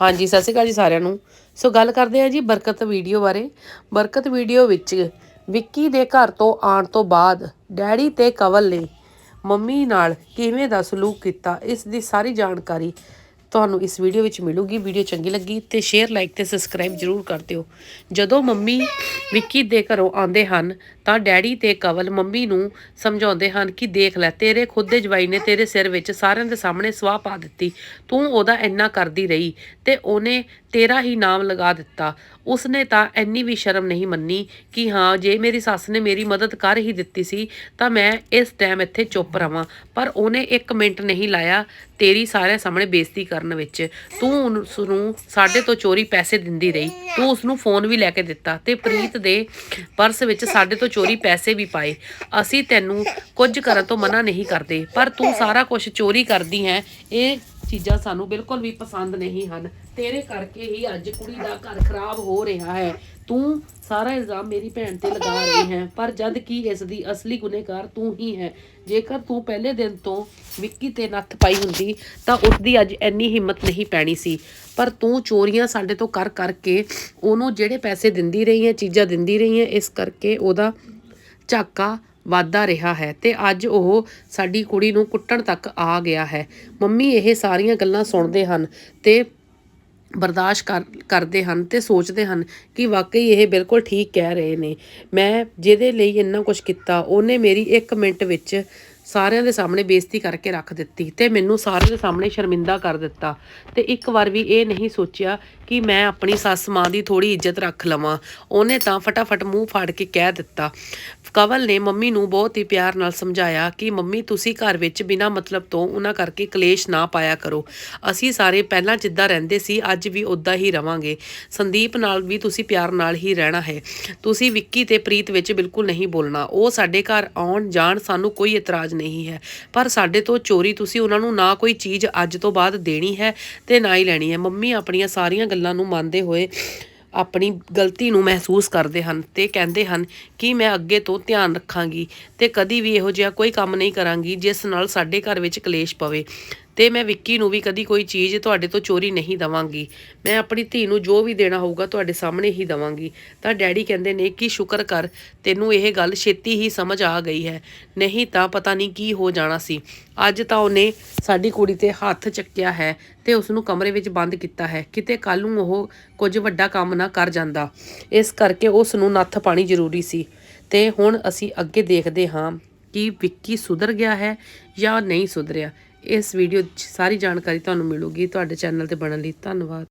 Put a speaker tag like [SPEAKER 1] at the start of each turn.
[SPEAKER 1] ਹਾਂਜੀ, ਸਤਿ ਸ਼੍ਰੀ ਅਕਾਲ ਜੀ ਸਾਰਿਆਂ ਨੂੰ। ਸੋ ਗੱਲ ਕਰਦੇ ਹਾਂ ਜੀ ਬਰਕਤ ਵੀਡੀਓ ਬਾਰੇ। ਬਰਕਤ ਵੀਡੀਓ ਵਿੱਚ ਵਿੱਕੀ ਦੇ ਘਰ ਤੋਂ ਆਉਣ ਤੋਂ ਬਾਅਦ ਡੈਡੀ ਤੇ ਕਵਲ ਨੇ ਮੰਮੀ ਨਾਲ ਕਿਵੇਂ ਦਾ ਸਲੂਕ ਕੀਤਾ, ਇਸ ਦੀ ਸਾਰੀ ਜਾਣਕਾਰੀ ਤੁਹਾਨੂੰ ਇਸ ਵੀਡੀਓ ਵਿੱਚ ਮਿਲੂਗੀ। ਵੀਡੀਓ ਚੰਗੀ ਲੱਗੀ ਤੇ ਸ਼ੇਅਰ ਲਾਈਕ ਤੇ ਸਬਸਕ੍ਰਾਈਬ ਜਰੂਰ ਕਰ ਦਿਓ। ਜਦੋਂ ਮੰਮੀ ਵਿੱਕੀ ਦੇ ਘਰੋਂ ਆਉਂਦੇ ਹਨ, ਤਾਂ ਡੈਡੀ ਤੇ ਕਵਲ ਮੰਮੀ ਨੂੰ ਸਮਝਾਉਂਦੇ ਹਨ ਕਿ ਦੇਖ ਲੈ, ਤੇਰੇ ਖੁਦ ਦੇ ਜਵਾਈ ਨੇ ਤੇਰੇ ਸਿਰ ਵਿੱਚ ਸਾਰਿਆਂ ਦੇ ਸਾਹਮਣੇ ਸਵਾਹ ਪਾ ਦਿੱਤੀ। ਤੂੰ ਉਹਦਾ ਇੰਨਾ ਕਰਦੀ ਰਹੀ ਤੇ ਉਹਨੇ ਤੇਰਾ ਹੀ ਨਾਮ ਲਗਾ ਦਿੱਤਾ। ਉਸਨੇ ਤਾਂ ਇੰਨੀ ਵੀ ਸ਼ਰਮ ਨਹੀਂ ਮੰਨੀ ਕਿ ਹਾਂ, ਜੇ ਮੇਰੀ ਸੱਸ ਨੇ ਮੇਰੀ ਮਦਦ ਕਰ ਹੀ ਦਿੱਤੀ ਸੀ, ਤਾਂ ਮੈਂ ਇਸ ਟਾਈਮ ਇੱਥੇ ਚੁੱਪ ਰਵਾਂ। ਪਰ ਉਹਨੇ ਇੱਕ ਮਿੰਟ ਨਹੀਂ ਲਾਇਆ, ਤੇਰੀ ਸਾਰਿਆਂ ਸਾਹਮਣੇ ਬੇਇੱਜ਼ਤੀ ਕਰਨ ਵਿੱਚ ਤੂੰ ਉਸ ਨੂੰ ਸਾਡੇ ਤੋਂ ਚੋਰੀ ਪੈਸੇ ਦਿੰਦੀ ਰਹੀ। ਤੂੰ ਉਸ ਨੂੰ ਫੋਨ ਵੀ ਲੈ ਕੇ ਦਿੱਤਾ ਤੇ ਪ੍ਰੀਤ ਦੇ ਪਰਸ ਵਿੱਚ ਸਾਡੇ ਤੋਂ ਚੋਰੀ ਪੈਸੇ ਵੀ ਪਾਏ। ਅਸੀਂ ਤੈਨੂੰ ਕੁਝ ਕਰਨ ਤੋਂ ਮਨਾ ਨਹੀਂ ਕਰਦੇ, ਪਰ ਤੂੰ ਸਾਰਾ ਕੁਝ ਚੋਰੀ ਕਰਦੀ ਹੈ। ਇਹ ਚੀਜ਼ਾਂ ਸਾਨੂੰ ਬਿਲਕੁਲ ਵੀ ਪਸੰਦ ਨਹੀਂ ਹਨ। ਤੇਰੇ ਕਰਕੇ ਹੀ ਅੱਜ ਕੁੜੀ ਦਾ ਘਰ ਖਰਾਬ ਹੋ ਰਿਹਾ ਹੈ। ਤੂੰ ਸਾਰਾ ਇਲਜ਼ਾਮ ਮੇਰੀ ਭੈਣ ਤੇ ਲਗਾ ਰਹੀ ਹੈ, ਪਰ ਜਦ ਕੀ ਇਸ ਦੀ ਅਸਲੀ ਗੁਨੇਗਾਰ ਤੂੰ ਹੀ ਹੈ। ਜੇਕਰ ਤੂੰ ਪਹਿਲੇ ਦਿਨ ਤੋਂ ਵਿੱਕੀ ਤੇ ਨੱਥ ਪਾਈ ਹੁੰਦੀ, ਤਾਂ ਉਸ ਦੀ ਅੱਜ ਇੰਨੀ ਹਿੰਮਤ ਨਹੀਂ ਪੈਣੀ ਸੀ। ਪਰ ਤੂੰ ਚੋਰੀਆਂ ਸਾਡੇ ਤੋਂ ਕਰ ਕਰਕੇ ਉਹਨੂੰ ਜਿਹੜੇ ਪੈਸੇ ਦਿੰਦੀ ਰਹੀ ਹੈ, ਚੀਜ਼ਾਂ ਦਿੰਦੀ ਰਹੀ ਹੈ, ਇਸ ਕਰਕੇ ਉਹਦਾ ਝਾਕਾ ਵਾਧਾ ਰਿਹਾ ਹੈ ਤੇ ਅੱਜ ਉਹ ਸਾਡੀ ਕੁੜੀ ਨੂੰ ਕੁੱਟਣ ਤੱਕ ਆ ਗਿਆ ਹੈ। ਮੰਮੀ ਇਹ ਸਾਰੀਆਂ ਗੱਲਾਂ ਸੁਣਦੇ ਹਨ ਤੇ ਬਰਦਾਸ਼ਤ ਕਰਦੇ ਹਨ ਤੇ ਸੋਚਦੇ ਹਨ ਕਿ ਵਾਕਈ ਇਹ ਬਿਲਕੁਲ ਠੀਕ ਕਹਿ ਰਹੇ ਨੇ। ਮੈਂ ਜਿਹਦੇ ਲਈ ਇੰਨਾ ਕੁਝ ਕੀਤਾ, ਉਹਨੇ ਮੇਰੀ 1 ਮਿੰਟ ਵਿੱਚ ਸਾਰਿਆਂ ਦੇ ਸਾਹਮਣੇ ਬੇਇੱਜ਼ਤੀ ਕਰਕੇ ਰੱਖ ਦਿੱਤੀ ਤੇ ਮੈਨੂੰ ਸਾਰਿਆਂ ਦੇ ਸਾਹਮਣੇ ਸ਼ਰਮਿੰਦਾ ਕਰ ਦਿੱਤਾ ਤੇ ਇੱਕ ਵਾਰ ਵੀ ਇਹ ਨਹੀਂ ਸੋਚਿਆ ਕਿ ਮੈਂ ਆਪਣੀ ਸੱਸ ਮਾਂ ਦੀ ਥੋੜੀ ਇੱਜ਼ਤ ਰੱਖ ਲਵਾਂ। ਉਹਨੇ ਤਾਂ ਫਟਾਫਟ ਮੂੰਹ ਫਾੜ ਕੇ ਕਹਿ ਦਿੱਤਾ। ਕਵਲ ਨੇ ਮੰਮੀ ਨੂੰ ਬਹੁਤ ਹੀ ਪਿਆਰ ਨਾਲ ਸਮਝਾਇਆ ਕਿ, ਮੰਮੀ, ਤੁਸੀਂ ਘਰ ਵਿੱਚ ਬਿਨਾਂ ਮਤਲਬ ਤੋਂ ਉਹਨਾਂ ਕਰਕੇ ਕਲੇਸ਼ ਨਾ ਪਾਇਆ ਕਰੋ। ਅਸੀਂ ਸਾਰੇ ਪਹਿਲਾਂ ਜਿੱਦਾਂ ਰਹਿੰਦੇ ਸੀ, ਅੱਜ ਵੀ ਉਦਾਂ ਹੀ ਰਵਾਂਗੇ। ਸੰਦੀਪ ਨਾਲ ਵੀ ਤੁਸੀਂ ਪਿਆਰ ਨਾਲ ਹੀ ਰਹਿਣਾ ਹੈ। ਤੁਸੀਂ ਵਿੱਕੀ ਤੇ ਪ੍ਰੀਤ ਵਿੱਚ ਬਿਲਕੁਲ ਨਹੀਂ ਬੋਲਣਾ। ਉਹ ਸਾਡੇ ਘਰ ਆਉਣ ਜਾਣ ਸਾਨੂੰ ਕੋਈ ਇਤਰਾਜ਼ ਨਹੀਂ ਹੈ। ਪਰ ਸਾਡੇ ਤੋਂ ਚੋਰੀ ਤੁਸੀਂ ਉਹਨਾਂ ਨੂੰ ਨਾ ਕੋਈ ਚੀਜ਼ ਅੱਜ ਤੋਂ ਬਾਅਦ ਦੇਣੀ ਹੈ ਤੇ ਨਾ ਹੀ ਲੈਣੀ ਹੈ। ਮੰਮੀ, ਆਪਣੀਆਂ ਸਾਰੀਆਂ ਗੱਲਾਂ ਨੂੰ ਮੰਨਦੇ ਹੋਏ ਆਪਣੀ ਗਲਤੀ ਨੂੰ ਮਹਿਸੂਸ ਕਰਦੇ ਹਨ ਤੇ ਕਹਿੰਦੇ ਹਨ ਕਿ ਮੈਂ ਅੱਗੇ ਤੋਂ ਧਿਆਨ ਰੱਖਾਂਗੀ ਤੇ ਕਦੀ ਵੀ ਇਹੋ ਜਿਹਾ ਕੋਈ ਕੰਮ ਨਹੀਂ ਕਰਾਂਗੀ ਜਿਸ ਨਾਲ ਸਾਡੇ ਘਰ ਵਿੱਚ ਕਲੇਸ਼ ਪਵੇ। ਤੇ ਮੈਂ ਵਿੱਕੀ ਨੂੰ ਵੀ ਕਦੀ ਕੋਈ ਚੀਜ਼ ਤੁਹਾਡੇ ਤੋਂ ਚੋਰੀ ਨਹੀਂ ਦਵਾਂਗੀ। ਮੈਂ ਆਪਣੀ ਧੀ ਨੂੰ ਜੋ ਵੀ ਦੇਣਾ ਹੋਊਗਾ ਤੁਹਾਡੇ ਸਾਹਮਣੇ ਹੀ ਦਵਾਂਗੀ। ਤਾਂ ਡੈਡੀ ਕਹਿੰਦੇ ਨੇ ਕਿ ਸ਼ੁਕਰ ਕਰ, ਤੈਨੂੰ ਇਹ ਗੱਲ ਛੇਤੀ ਹੀ ਸਮਝ ਆ ਗਈ ਹੈ। ਨਹੀਂ ਤਾਂ ਪਤਾ ਨਹੀਂ ਕੀ ਹੋ ਜਾਣਾ ਸੀ। ਅੱਜ ਤਾਂ ਉਹਨੇ ਸਾਡੀ ਕੁੜੀ ਤੇ ਹੱਥ ਚੱਕਿਆ ਹੈ ਤੇ ਉਸ ਨੂੰ ਕਮਰੇ ਵਿੱਚ ਬੰਦ ਕੀਤਾ ਹੈ। ਕਿਤੇ ਕੱਲ ਨੂੰ ਉਹ ਕੁਝ ਵੱਡਾ ਕੰਮ ਨਾ ਕਰ ਜਾਂਦਾ। ਇਸ ਕਰਕੇ ਉਸ ਨੂੰ ਨੱਥ ਪਾਣੀ ਜ਼ਰੂਰੀ ਸੀ। ਤੇ ਹੁਣ ਅਸੀਂ ਅੱਗੇ ਦੇਖਦੇ ਹਾਂ ਕਿ ਵਿੱਕੀ ਸੁਧਰ ਗਿਆ ਹੈ ਜਾਂ ਨਹੀਂ ਸੁਧਰਿਆ। ਇਸ ਵੀਡੀਓ 'ਚ ਸਾਰੀ ਜਾਣਕਾਰੀ ਤੁਹਾਨੂੰ ਮਿਲੂਗੀ ਤੁਹਾਡੇ ਚੈਨਲ ਤੇ ਬਣਨ ਲਈ ਧੰਨਵਾਦ।